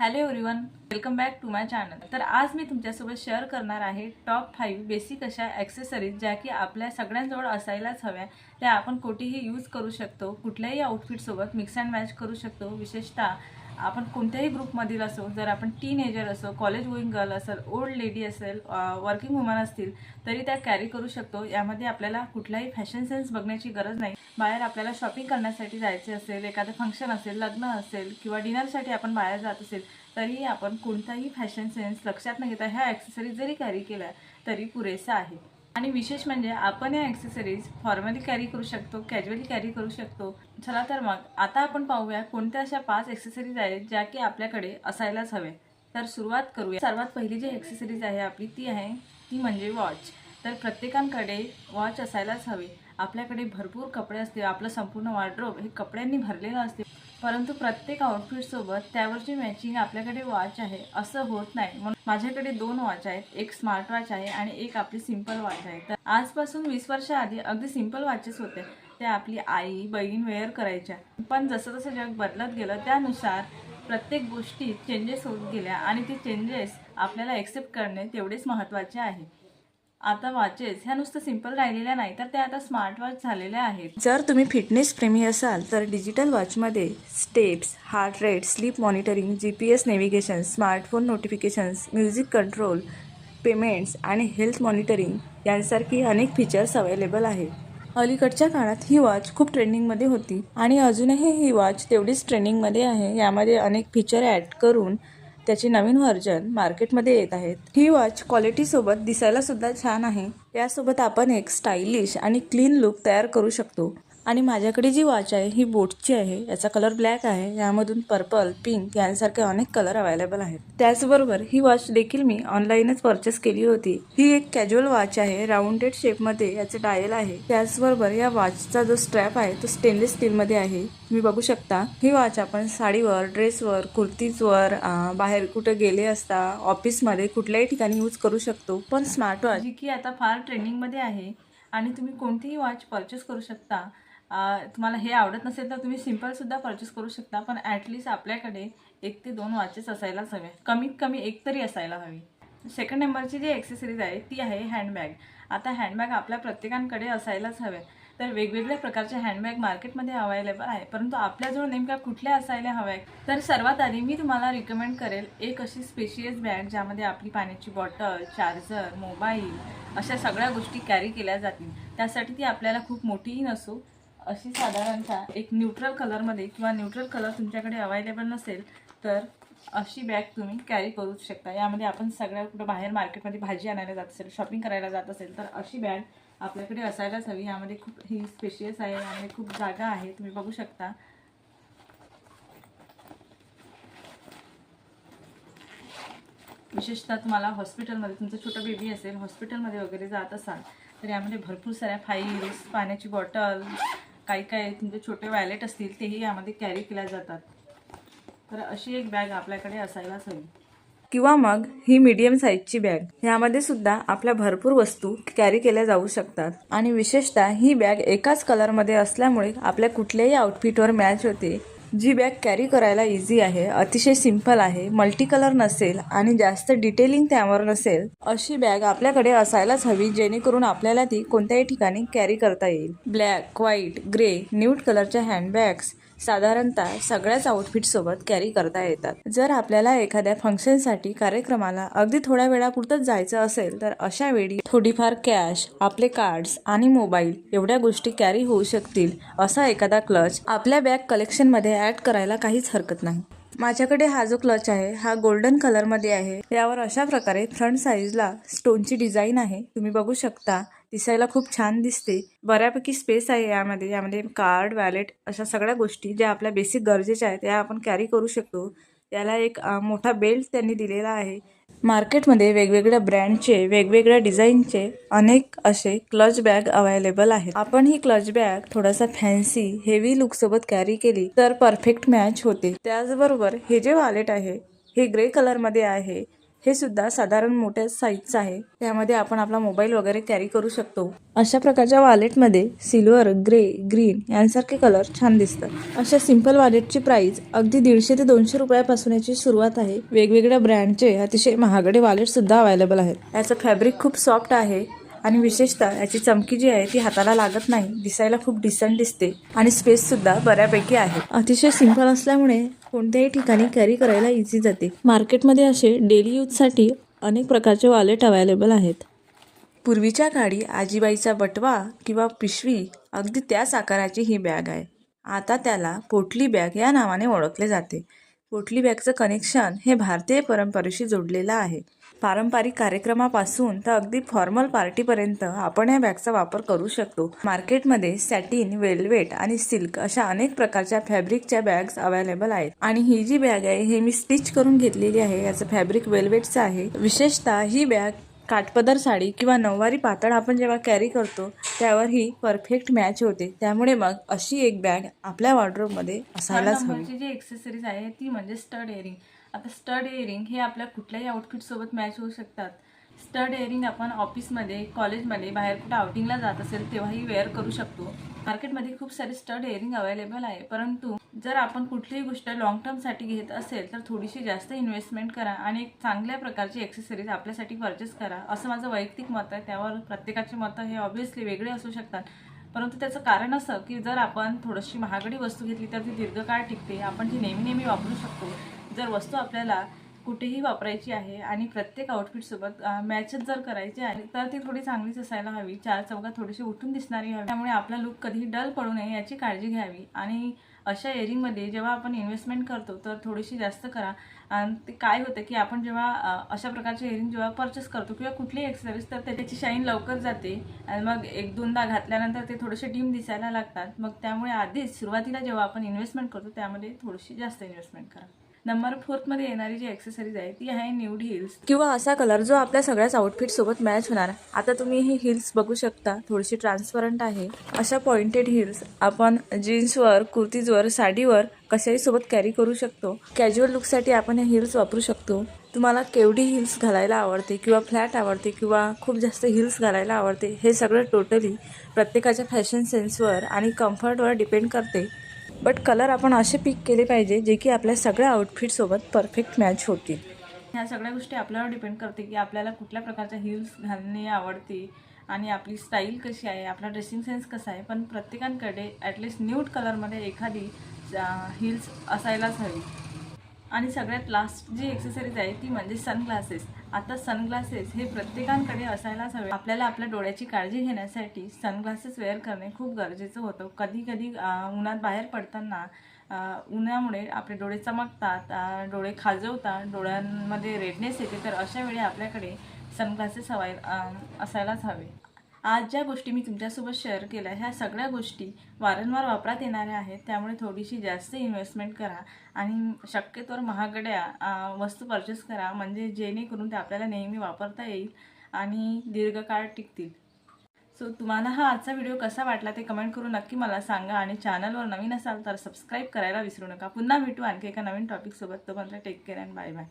Hello everyone welcome back to my channel तर आज मी तुमच्यासोबत शेअर करणार आहे टॉप फाईव्ह बेसिक अशा ॲक्सेसरीज ज्या की आपल्या सगळ्यांजवळ असायलाच हव्या. त्या आपण कुठेही यूज करू शकतो कुठल्याही आउटफिटसोबत मिक्स अँड मॅच करू शकतो. विशेषतः आपण कोणत्याही ग्रुपमधील असो जर आपण टीनेजर असो कॉलेज गोईंग गर्ल असेल ओल्ड लेडी असेल वर्किंग वुमन असतील तरी त्या कॅरी करू शकतो. यामध्ये आपल्याला कुठलाही फॅशन सेन्स बघण्याची गरज नाही. बाहेर आपल्याला शॉपिंग करण्यासाठी जायचे असेल एखादं फंक्शन असेल लग्न असेल किंवा डिनरसाठी आपण बाहेर जात असेल तरीही आपण कोणताही फॅशन सेन्स लक्षात न घेता ह्या ॲक्सेसरीज जरी कॅरी केल्या तरी पुरेसा आहे. आणि विशेष म्हणजे आपण या ॲक्सेसरीज फॉर्मली कॅरी करू शकतो कॅज्युअली कॅरी करू शकतो. चला तर मग आता आपण पाहूया कोणत्या अशा पाच ॲक्सेसरीज आहेत ज्या की आपल्याकडे असायलाच हवे. तर सुरुवात करूया. सर्वात पहिली जी ॲक्सेसरीज आहे आपली ती आहे ती म्हणजे वॉच तर प्रत्येकांकडे वॉच असायलाच हवे. आपल्याकडे भरपूर कपडे असते आपलं संपूर्ण वॉर्ड्रोब हे कपड्यांनी भरलेलं असते. परंतु प्रत्येक आउटफिटसोबत त्यावरची मॅचिंग आपल्याकडे वॉच आहे. असं होत नाही. म्हणून माझ्याकडे दोन वॉच आहेत. एक स्मार्ट वॉच आहे आणि एक आपली सिंपल वॉच आहे. तर आजपासून वीस वर्षाआधी अगदी सिंपल वॉचेस होते. ते आपली आई बहीण वेअर करायच्या. पण जसं जसं जग बदलत गेलं त्यानुसार प्रत्येक गोष्टी चेंजेस होत गेल्या आणि ते चेंजेस आपल्याला एक्सेप्ट करणे तेवढेच महत्त्वाचे आहे. आता वॉचेस ह्या नुसतं सिंपल राहिलेल्या नाही तर त्या आता स्मार्ट वॉच झालेल्या आहेत. जर तुम्ही फिटनेस प्रेमी असाल तर digital वॉचमध्ये steps heart rate sleep monitoring G P S navigation smartphone notifications music control payments आणि हेल्थ मॉनिटरिंग यांसारखी अनेक फीचर्स अवेलेबल आहेत. अलीकडच्या काळात ही वॉच खूप ट्रेंडिंगमध्ये होती आणि अजूनही ही वॉच तेवढीच ट्रेंडिंगमध्ये आहे. यामध्ये अनेक फीचर ॲड करून त्याचे नवीन व्हर्जन मार्केटमध्ये येत आहेत. ही वॉच क्वालिटीसोबत दिसायला सुद्धा छान आहे. यासोबत आपण एक स्टायलिश आणि क्लीन लुक तयार करू शकतो. आणि माझ्याकडे जी वॉच आहे ही बोटची आहे याचा कलर ब्लॅक आहे यामधून पर्पल पिंक यांसारखे अनेक कलर अवेलेबल आहेत. त्याचबरोबर ही वॉच देखील मी ऑनलाईनच परचेस केली होती. ही एक कॅज्युअल वॉच आहे राऊंडेड शेपमध्ये याचे डायल आहे. त्याचबरोबर या वॉचचा जो स्ट्रॅप आहे तो स्टेनलेस स्टीलमध्ये आहे. तुम्ही बघू शकता ही वॉच आपण साडीवर ड्रेसवर कुर्तीजवर बाहेर कुठे गेले असता ऑफिसमध्ये कुठल्याही ठिकाणी यूज करू शकतो. पण स्मार्ट वॉच जी की आता फार ट्रेंडिंगमध्ये आहे आणि तुम्ही कोणतीही वॉच परचेस करू शकता तुम्हाला हे आवडत नसेल तर तुम्ही सिम्पलसुद्धा परचेस करू शकता पण ॲटलिस्ट आपल्याकडे एक ते दोन वॉचेस असायलाच हवे. कमीत कमी एक तरी असायला हवी. सेकंड नंबरची जी ॲक्सेसरीज आहे ती आहे हँडबॅग आता हँडबॅग आपल्या प्रत्येकांकडे असायलाच हवे. तर वेगवेगळ्या प्रकारचे हँडबॅग मार्केटमध्ये अवेलेबल आहे. परंतु आपल्याजवळ नेमक्या कुठल्या असायला हव्या तर सर्वात आधी मी तुम्हाला रिकमेंड करेल एक अशी स्पेशियस बॅग ज्यामध्ये आपली पाण्याची बॉटल चार्जर मोबाईल अशा सगळ्या गोष्टी कॅरी केल्या जातील. त्यासाठी ती आपल्याला खूप मोठीही नसो अशी साधारणतः एक न्यूट्रल कलरमध्ये किंवा न्यूट्रल कलर तुमच्याकडे अवेलेबल नसेल तर अशी बॅग तुम्ही कॅरी करू शकता. यामध्ये आपण सगळ्या कुठं बाहेर मार्केटमध्ये भाजी आणायला जात असेल शॉपिंग करायला जात असेल तर अशी बॅग आपल्याकडे असायलाच हवी. यामध्ये खूप ही स्पेशियस आहे. यामध्ये खूप जागा आहे. तुम्ही बघू शकता. विशेषतः तुम्हाला हॉस्पिटलमध्ये तुमचं छोटं बेबी असेल हॉस्पिटलमध्ये वगैरे जात असाल तर यामध्ये भरपूर साऱ्या फाईल्स पाण्याची बॉटल काही काही तुमचे म्हणजे छोटे वॅलेट असतील तेही यामध्ये कॅरी केल्या जातात. तर अशी एक बॅग आपल्याकडे असायलाच हवी. किंवा मग ही मीडियम साईजची बॅग यामध्ये सुद्धा आपल्या भरपूर वस्तू कॅरी केल्या जाऊ शकतात. आणि विशेषतः ही बॅग एकाच कलरमध्ये असल्यामुळे आपल्या कुठल्याही आउटफिटवर मॅच होते. जी बॅग कॅरी करायला इझी आहे अतिशय सिंपल आहे मल्टी कलर नसेल आणि जास्त डिटेलिंग त्यावर नसेल अशी बॅग आपल्याकडे असायलाच हवी जेणेकरून आपल्याला ती कोणत्याही ठिकाणी कॅरी करता येईल. ब्लॅक व्हाईट ग्रे न्यूट कलरच्या हँडबॅग्स साधारणतः सगळ्याच आउटफिटसोबत कॅरी करता येतात. जर आपल्याला एखाद्या फंक्शनसाठी कार्यक्रमाला अगदी थोड्या वेळापुरतंच जायचं असेल तर अशा वेळी थोडीफार कॅश आपले कार्ड्स आणि मोबाईल एवढ्या गोष्टी कॅरी होऊ शकतील असा एखादा क्लच आपल्या बॅग कलेक्शनमध्ये ॲड करायला काहीच हरकत नाही. माझ्याकडे हा जो क्लच आहे हा गोल्डन कलरमध्ये आहे. यावर अशा प्रकारे फ्रंट साईजला स्टोनची डिझाईन आहे. तुम्ही बघू शकता दिसायला खूप छान दिसते. बऱ्यापैकी स्पेस आहे यामध्ये. यामध्ये कार्ड वॅलेट अशा सगळ्या गोष्टी ज्या आपल्या बेसिक गरजेच्या आहेत त्या आपण कॅरी करू शकतो. याला एक मोठा बेल्ट त्यांनी दिलेला आहे. मार्केटमध्ये वेगवेगळ्या ब्रँडचे वेगवेगळ्या डिझाईनचे अनेक असे क्लच बॅग अवेलेबल आहेत. आपण ही क्लच बॅग थोडासा फॅन्सी हेवी लुक सोबत कॅरी केली तर परफेक्ट मॅच होते. त्याचबरोबर हे जे वॉलेट आहे हे ग्रे कलरमध्ये आहे. हे सुद्धा साधारण मोठ्या साईजचं आहे. त्यामध्ये आपण आपला मोबाईल वगैरे कॅरी करू शकतो. अशा प्रकारच्या वॉलेटमध्ये सिल्वर ग्रे ग्रीन यांसारखे कलर छान दिसतात. अशा सिंपल वॉलेटची प्राइस अगदी दीडशे ते दोनशे रुपयापासून याची सुरुवात आहे. वेगवेगळ्या ब्रँडचे अतिशय महागडे वॉलेट सुद्धा अवेलेबल आहेत. याचं फॅब्रिक खूप सॉफ्ट आहे आणि विशेषतः याची चमकी जी आहे ती हाताला लागत नाही दिसायला खूप डिसेंट दिसते आणि स्पेस सुद्धा बऱ्यापैकी आहे. अतिशय सिंपल असल्यामुळे कोणत्याही ठिकाणी कॅरी करायला इझी जाते. मार्केटमध्ये असे डेली यूजसाठी अनेक प्रकारचे वॉलेट अवेलेबल आहेत. पूर्वीच्या काळी आजीबाईचा बटवा किंवा पिशवी अगदी त्याच आकाराची ही बॅग आहे. आता त्याला पोटली बॅग या नावाने ओळखले जाते. पोटली बॅगचं कनेक्शन हे भारतीय परंपरेशी जोडलेलं आहे. पारंपरिक कार्यक्रमापासून तर अगदी फॉर्मल पार्टीपर्यंत आपण या बॅगचा वापर करू शकतो. मार्केटमध्ये सॅटिन वेल्वेट आणि सिल्क अशा अनेक प्रकारच्या फॅब्रिकच्या बॅग्स अवेलेबल आहेत. आणि ही जी बॅग आहे हे मी स्टिच करून घेतलेली आहे. याचं फॅब्रिक वेल्वेटचं आहे. विशेषतः ही बॅग काठपदर साडी किंवा नऊवारी पातळ आपण जेव्हा कॅरी करतो त्यावर ही परफेक्ट मॅच होते. त्यामुळे मग अशी एक बॅग आपल्या वॉर्ड्रोबमध्ये असायलाच हवी. जी एक्सेसरीज आहे ती म्हणजे स्टड इयरिंग आता स्टड इयरिंग हे आपल्या कुठल्याही आउटफिट सोबत मॅच होऊ शकतात. स्टड एअरिंग आपण ऑफिसमध्ये कॉलेजमध्ये बाहेर कुठं आउटिंगला जात असेल तेव्हाही वेअर करू शकतो. मार्केटमध्ये खूप सारे स्टड एअरिंग अवेलेबल आहे. परंतु जर आपण कुठलीही गोष्ट लॉंग टर्मसाठी घेत असेल तर थोडीशी जास्त इन्व्हेस्टमेंट करा आणि एक चांगल्या प्रकारची एक्सेसरीज आपल्यासाठी परचेस करा. असं माझं वैयक्तिक मत आहे. त्यावर प्रत्येकाचे मतं हे ऑब्व्हियसली वेगळे असू शकतात. परंतु त्याचं कारण असं की जर आपण थोडीशी महागडी वस्तू घेतली तर ती दीर्घकाळ टिकते. आपण ती नेहमी नेहमी वापरू शकतो. जर वस्तू आपल्याला कुठेही वापरायची आहे आणि प्रत्येक आउटफिटसोबत मॅचच जर करायची आहे तर ती थोडी चांगलीच असायला हवी. चार चौघात थोडीशी उठून दिसणारी हवी. त्यामुळे आपला लुक कधीही डल पडू नये याची काळजी घ्यावी. आणि अशा एरिंगमध्ये जेव्हा आपण इन्व्हेस्टमेंट करतो तर थोडीशी जास्त करा. आणि ते काय होतं की आपण जेव्हा अशा प्रकारचे एरिंग जेव्हा परचेस करतो किंवा कुठलीही एक्सेसरीज तर त्याची शाईन लवकर जाते. आणि मग एक दोनदा घातल्यानंतर ते थोडेसे डीम दिसायला लागतात. मग त्यामुळे आधीच सुरुवातीला जेव्हा आपण इन्व्हेस्टमेंट करतो त्यामध्ये थोडीशी जास्त इन्व्हेस्टमेंट करा. नंबर फोर्थमध्ये येणारी जी ॲक्सेसरीज आहे ती आहे न्यूड हिल्स किंवा असा कलर जो आपल्या सगळ्याच आउटफिट सोबत मॅच होणार. आता तुम्ही ही हिल्स बघू शकता. थोडीशी ट्रान्सपरंट आहे. अशा पॉइंटेड हिल्स आपण जीन्सवर कुर्तीजवर साडीवर कशाही सोबत कॅरी करू शकतो. कॅज्युअल लुकसाठी आपण हे हिल्स वापरू शकतो. तुम्हाला केवढी हिल्स घालायला आवडते किंवा फ्लॅट आवडते किंवा खूप जास्त हिल्स घालायला आवडते हे सगळं टोटली प्रत्येकाच्या फॅशन सेन्सवर आणि कम्फर्टवर डिपेंड करते. बट कलर आपण असे पिक केले पाहिजे जे की आपल्या सगळ्या आउटफिटसोबत परफेक्ट मॅच होतील. ह्या सगळ्या गोष्टी आपल्यावर डिपेंड करते की आपल्याला कुठल्या प्रकारच्या हिल्स घालणे आवडते आणि आपली स्टाईल कशी आहे आपला ड्रेसिंग सेन्स कसा आहे. पण प्रत्येकांकडे ॲटलिस्ट न्यूड कलरमध्ये एखादी हिल्स असायलाच हवी. आणि सगळ्यात लास्ट जी एक्सेसरीज आहे ती म्हणजे सनग्लासेस आता सनग्लासेस हे प्रत्येकांकडे असायलाच हवे. आपल्याला आपल्या डोळ्याची काळजी घेण्यासाठी सनग्लासेस वेअर करणे खूप गरजेचं होतं. कधी कधी उन्हात बाहेर पडताना उन्हामुळे आपले डोळे चमकतात डोळे खाजवतात डोळ्यांमध्ये रेडनेस येते तर अशा वेळी आपल्याकडे सनग्लासेस हवाय असायलाच हवे. आज ज्या गोष्टी मी तुमच्यासोबत शेअर केल्या ह्या सगळ्या गोष्टी वारंवार वापरात येणाऱ्या आहेत त्यामुळे थोडीशी जास्त इन्व्हेस्टमेंट करा आणि शक्यतोवर महागड्या वस्तू परचेस करा. म्हणजे जेणेकरून ते आपल्याला नेहमी वापरता येईल आणि दीर्घकाळ टिकतील. सो तुम्हाला हा आजचा व्हिडिओ कसा वाटला ते कमेंट करून नक्की मला सांगा आणि चॅनलवर नवीन असाल तर सबस्क्राईब करायला विसरू नका. पुन्हा भेटू आणखी एका नवीन टॉपिकसोबत तोपर्यंत take care and bye bye